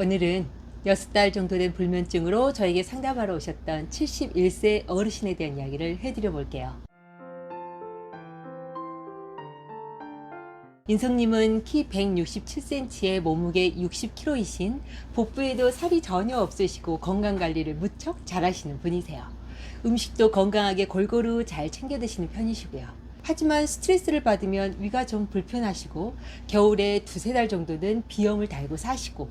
오늘은 6달 정도 된 불면증으로 저에게 상담하러 오셨던 71세 어르신에 대한 이야기를 해드려 볼게요. 인성님은 키 167cm에 몸무게 60kg이신 복부에도 살이 전혀 없으시고 건강 관리를 무척 잘하시는 분이세요. 음식도 건강하게 골고루 잘 챙겨 드시는 편이시고요. 하지만 스트레스를 받으면 위가 좀 불편하시고 겨울에 두세 달 정도는 비염을 달고 사시고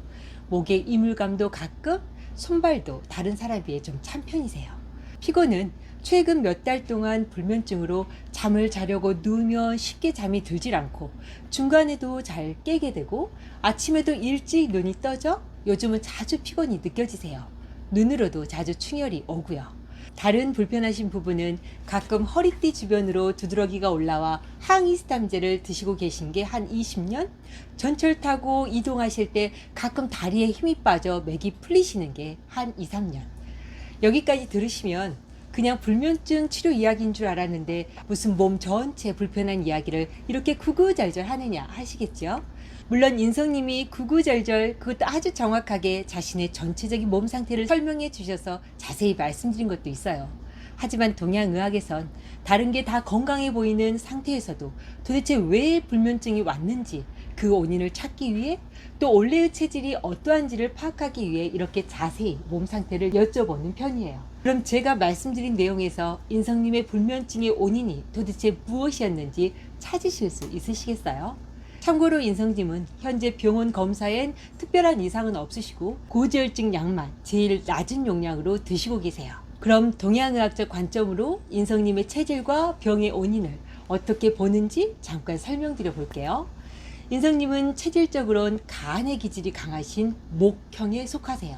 목에 이물감도 가끔 손발도 다른 사람 비해 좀 찬 편이세요. 피곤은 최근 몇 달 동안 불면증으로 잠을 자려고 누우면 쉽게 잠이 들질 않고 중간에도 잘 깨게 되고 아침에도 일찍 눈이 떠져 요즘은 자주 피곤이 느껴지세요. 눈으로도 자주 충혈이 오고요. 다른 불편하신 부분은 가끔 허리띠 주변으로 두드러기가 올라와 항히스탐제를 드시고 계신 게 한 20년? 전철 타고 이동하실 때 가끔 다리에 힘이 빠져 맥이 풀리시는 게 한 2, 3년. 여기까지 들으시면 그냥 불면증 치료 이야기인 줄 알았는데 무슨 몸 전체 불편한 이야기를 이렇게 구구절절 하느냐 하시겠죠? 물론 인성님이 구구절절 그것도 아주 정확하게 자신의 전체적인 몸 상태를 설명해 주셔서 자세히 말씀드린 것도 있어요. 하지만 동양의학에선 다른 게 다 건강해 보이는 상태에서도 도대체 왜 불면증이 왔는지 그 원인을 찾기 위해 또 원래의 체질이 어떠한지를 파악하기 위해 이렇게 자세히 몸 상태를 여쭤보는 편이에요. 그럼 제가 말씀드린 내용에서 인성님의 불면증의 원인이 도대체 무엇이었는지 찾으실 수 있으시겠어요? 참고로 인성님은 현재 병원 검사엔 특별한 이상은 없으시고 고지혈증 약만 제일 낮은 용량으로 드시고 계세요. 그럼 동양의학적 관점으로 인성님의 체질과 병의 원인을 어떻게 보는지 잠깐 설명드려 볼게요. 인성님은 체질적으로는 간의 기질이 강하신 목형에 속하세요.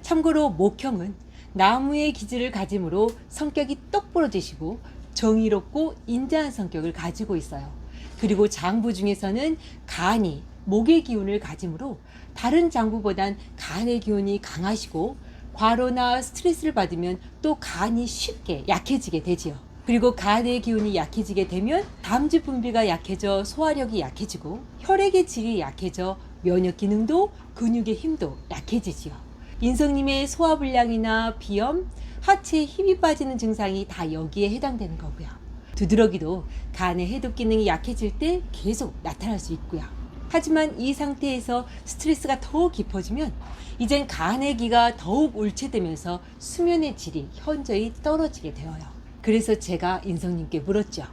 참고로 목형은 나무의 기질을 가지므로 성격이 똑부러지시고 정의롭고 인자한 성격을 가지고 있어요. 그리고 장부 중에서는 간이 목의 기운을 가지므로 다른 장부보단 간의 기운이 강하시고 과로나 스트레스를 받으면 또 간이 쉽게 약해지게 되지요. 그리고 간의 기운이 약해지게 되면 담즙 분비가 약해져 소화력이 약해지고 혈액의 질이 약해져 면역 기능도 근육의 힘도 약해지지요. 인성님의 소화불량이나 비염, 하체에 힘이 빠지는 증상이 다 여기에 해당되는 거고요. 두드러기도 간의 해독 기능이 약해질 때 계속 나타날 수 있고요. 하지만 이 상태에서 스트레스가 더 깊어지면 이젠 간의 기가 더욱 울체되면서 수면의 질이 현저히 떨어지게 되어요. 그래서 제가 인성님께 물었죠.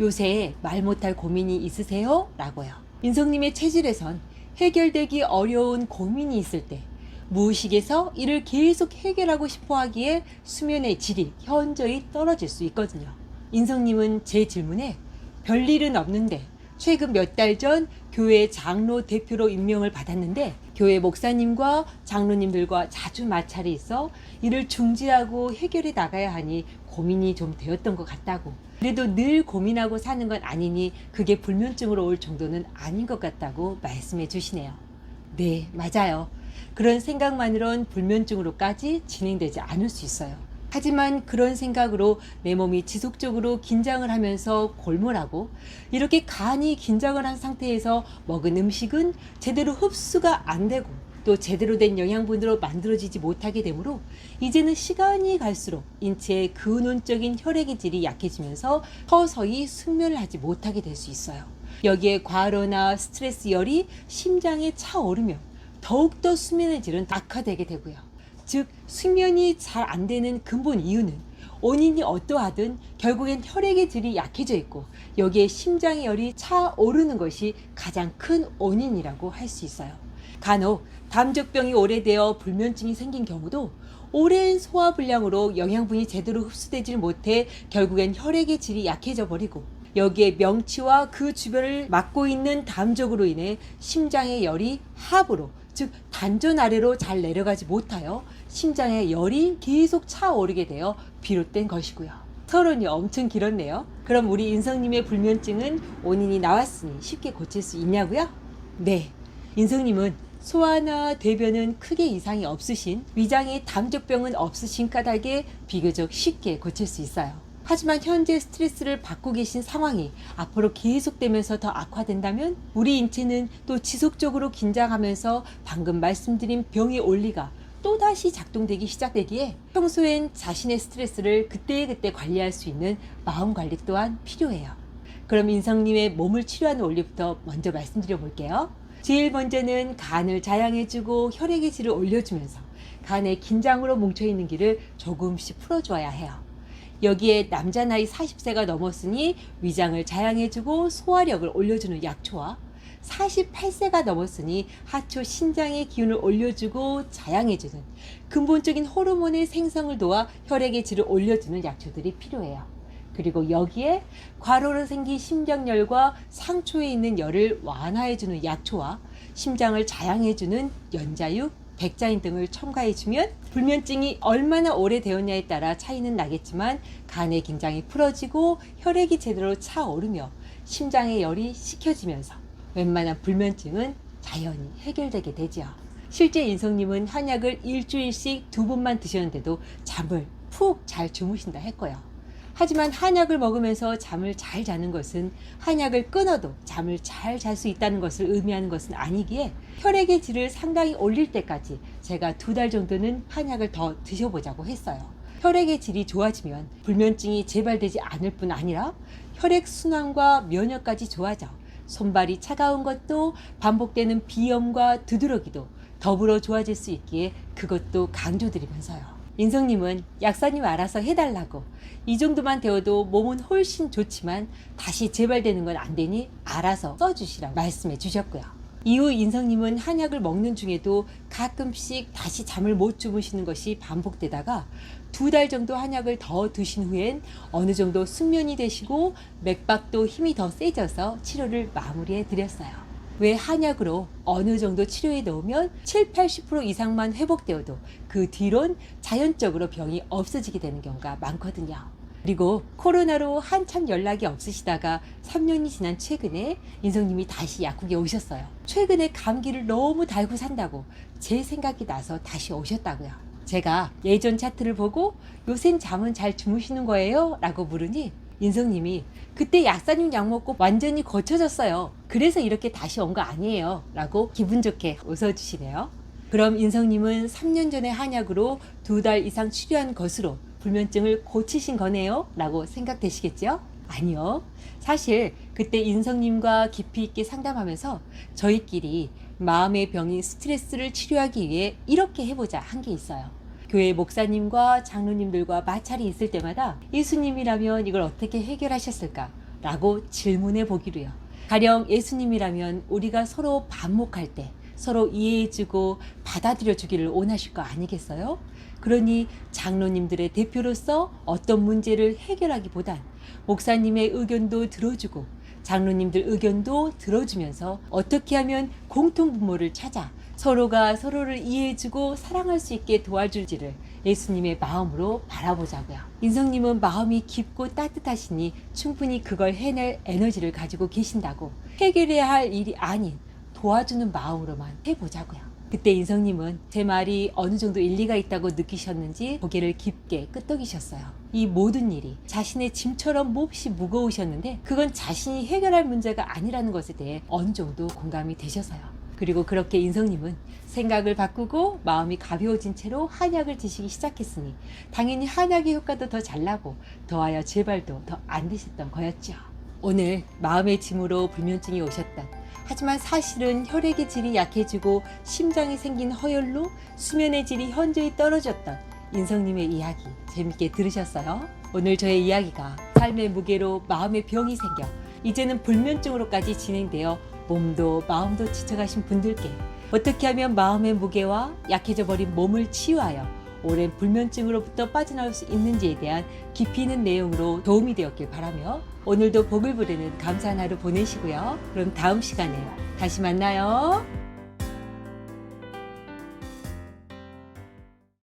요새 말 못할 고민이 있으세요? 라고요. 인성님의 체질에선 해결되기 어려운 고민이 있을 때 무의식에서 이를 계속 해결하고 싶어 하기에 수면의 질이 현저히 떨어질 수 있거든요. 인성님은 제 질문에 별일은 없는데 최근 몇 달 전 교회 장로 대표로 임명을 받았는데 교회 목사님과 장로님들과 자주 마찰이 있어 이를 중지하고 해결해 나가야 하니 고민이 좀 되었던 것 같다고. 그래도 늘 고민하고 사는 건 아니니 그게 불면증으로 올 정도는 아닌 것 같다고 말씀해 주시네요. 네, 맞아요. 그런 생각만으론 불면증으로까지 진행되지 않을 수 있어요. 하지만 그런 생각으로 내 몸이 지속적으로 긴장을 하면서 골몰하고 이렇게 간이 긴장을 한 상태에서 먹은 음식은 제대로 흡수가 안 되고 또 제대로 된 영양분으로 만들어지지 못하게 되므로 이제는 시간이 갈수록 인체의 근원적인 혈액의 질이 약해지면서 서서히 숙면을 하지 못하게 될 수 있어요. 여기에 과로나 스트레스 열이 심장에 차오르며 더욱더 수면의 질은 악화되게 되고요. 즉 수면이 잘 안 되는 근본 이유는 원인이 어떠하든 결국엔 혈액의 질이 약해져 있고 여기에 심장의 열이 차오르는 것이 가장 큰 원인이라고 할 수 있어요. 간혹 담적병이 오래되어 불면증이 생긴 경우도 오랜 소화 불량으로 영양분이 제대로 흡수되질 못해 결국엔 혈액의 질이 약해져 버리고 여기에 명치와 그 주변을 막고 있는 담적으로 인해 심장의 열이 하부로 즉 단전 아래로 잘 내려가지 못하여 심장에 열이 계속 차오르게 되어 비롯된 것이고요. 서론이 엄청 길었네요. 그럼 우리 인성님의 불면증은 원인이 나왔으니 쉽게 고칠 수 있냐고요? 네. 인성님은 소화나 대변은 크게 이상이 없으신 위장에 담적병은 없으신 까닭에 비교적 쉽게 고칠 수 있어요. 하지만 현재 스트레스를 받고 계신 상황이 앞으로 계속되면서 더 악화된다면 우리 인체는 또 지속적으로 긴장하면서 방금 말씀드린 병의 원리가 또다시 작동되기 시작되기에 평소엔 자신의 스트레스를 그때그때 관리할 수 있는 마음 관리 또한 필요해요. 그럼 인성님의 몸을 치료하는 원리부터 먼저 말씀드려 볼게요. 제일 먼저는 간을 자양해주고 혈액의 질을 올려주면서 간의 긴장으로 뭉쳐있는 길을 조금씩 풀어줘야 해요. 여기에 남자 나이 40세가 넘었으니 위장을 자양해주고 소화력을 올려주는 약초와 48세가 넘었으니 하초 신장의 기운을 올려주고 자양해주는 근본적인 호르몬의 생성을 도와 혈액의 질을 올려주는 약초들이 필요해요. 그리고 여기에 과로로 생긴 심장열과 상초에 있는 열을 완화해주는 약초와 심장을 자양해주는 연자육, 백자인 등을 첨가해주면 불면증이 얼마나 오래되었냐에 따라 차이는 나겠지만 간의 긴장이 풀어지고 혈액이 제대로 차오르며 심장의 열이 식혀지면서 웬만한 불면증은 자연히 해결되게 되죠. 실제 인성님은 한약을 일주일씩 두 번만 드셨는데도 잠을 푹 잘 주무신다 했고요. 하지만 한약을 먹으면서 잠을 잘 자는 것은 한약을 끊어도 잠을 잘 잘 수 있다는 것을 의미하는 것은 아니기에 혈액의 질을 상당히 올릴 때까지 제가 두 달 정도는 한약을 더 드셔보자고 했어요. 혈액의 질이 좋아지면 불면증이 재발되지 않을 뿐 아니라 혈액 순환과 면역까지 좋아져 손발이 차가운 것도 반복되는 비염과 두드러기도 더불어 좋아질 수 있기에 그것도 강조드리면서요. 인성님은 약사님 알아서 해달라고 이 정도만 되어도 몸은 훨씬 좋지만 다시 재발되는 건 안 되니 알아서 써주시라고 말씀해 주셨고요. 이후 인성님은 한약을 먹는 중에도 가끔씩 다시 잠을 못 주무시는 것이 반복되다가 두 달 정도 한약을 더 드신 후엔 어느 정도 숙면이 되시고 맥박도 힘이 더 세져서 치료를 마무리해 드렸어요. 왜 한약으로 어느 정도 치료해 놓으면 7, 80% 이상만 회복되어도 그 뒤론 자연적으로 병이 없어지게 되는 경우가 많거든요. 그리고 코로나로 한참 연락이 없으시다가 3년이 지난 최근에 인성님이 다시 약국에 오셨어요. 최근에 감기를 너무 달고 산다고 제 생각이 나서 다시 오셨다고요. 제가 예전 차트를 보고 요샌 잠은 잘 주무시는 거예요? 라고 물으니 인성님이 그때 약사님 약 먹고 완전히 고쳐졌어요. 그래서 이렇게 다시 온 거 아니에요. 라고 기분 좋게 웃어주시네요. 그럼 인성님은 3년 전에 한약으로 두 달 이상 치료한 것으로 불면증을 고치신 거네요? 라고 생각되시겠죠? 아니요. 사실 그때 인성님과 깊이 있게 상담하면서 저희끼리 마음의 병인 스트레스를 치료하기 위해 이렇게 해보자 한 게 있어요. 교회 목사님과 장로님들과 마찰이 있을 때마다 예수님이라면 이걸 어떻게 해결하셨을까? 라고 질문해 보기로요. 가령 예수님이라면 우리가 서로 반목할 때 서로 이해해주고 받아들여 주기를 원하실 거 아니겠어요? 그러니 장로님들의 대표로서 어떤 문제를 해결하기보단 목사님의 의견도 들어주고 장로님들 의견도 들어주면서 어떻게 하면 공통분모를 찾아 서로가 서로를 이해해주고 사랑할 수 있게 도와줄지를 예수님의 마음으로 바라보자고요. 인성님은 마음이 깊고 따뜻하시니 충분히 그걸 해낼 에너지를 가지고 계신다고 해결해야 할 일이 아닌 도와주는 마음으로만 해보자고요. 그때 인성님은 제 말이 어느 정도 일리가 있다고 느끼셨는지 고개를 깊게 끄덕이셨어요. 이 모든 일이 자신의 짐처럼 몹시 무거우셨는데 그건 자신이 해결할 문제가 아니라는 것에 대해 어느 정도 공감이 되셔서요. 그리고 그렇게 인성님은 생각을 바꾸고 마음이 가벼워진 채로 한약을 드시기 시작했으니 당연히 한약의 효과도 더 잘 나고 더하여 재발도 더 안 되셨던 거였죠. 오늘 마음의 짐으로 불면증이 오셨던 하지만 사실은 혈액의 질이 약해지고 심장이 생긴 허혈로 수면의 질이 현저히 떨어졌던 인성님의 이야기 재밌게 들으셨어요? 오늘 저의 이야기가 삶의 무게로 마음의 병이 생겨 이제는 불면증으로까지 진행되어 몸도 마음도 지쳐가신 분들께 어떻게 하면 마음의 무게와 약해져 버린 몸을 치유하여 오랜 불면증으로부터 빠져나올 수 있는지에 대한 깊이 있는 내용으로 도움이 되었길 바라며 오늘도 복을 부르는 감사한 하루 보내시고요. 그럼 다음 시간에 다시 만나요.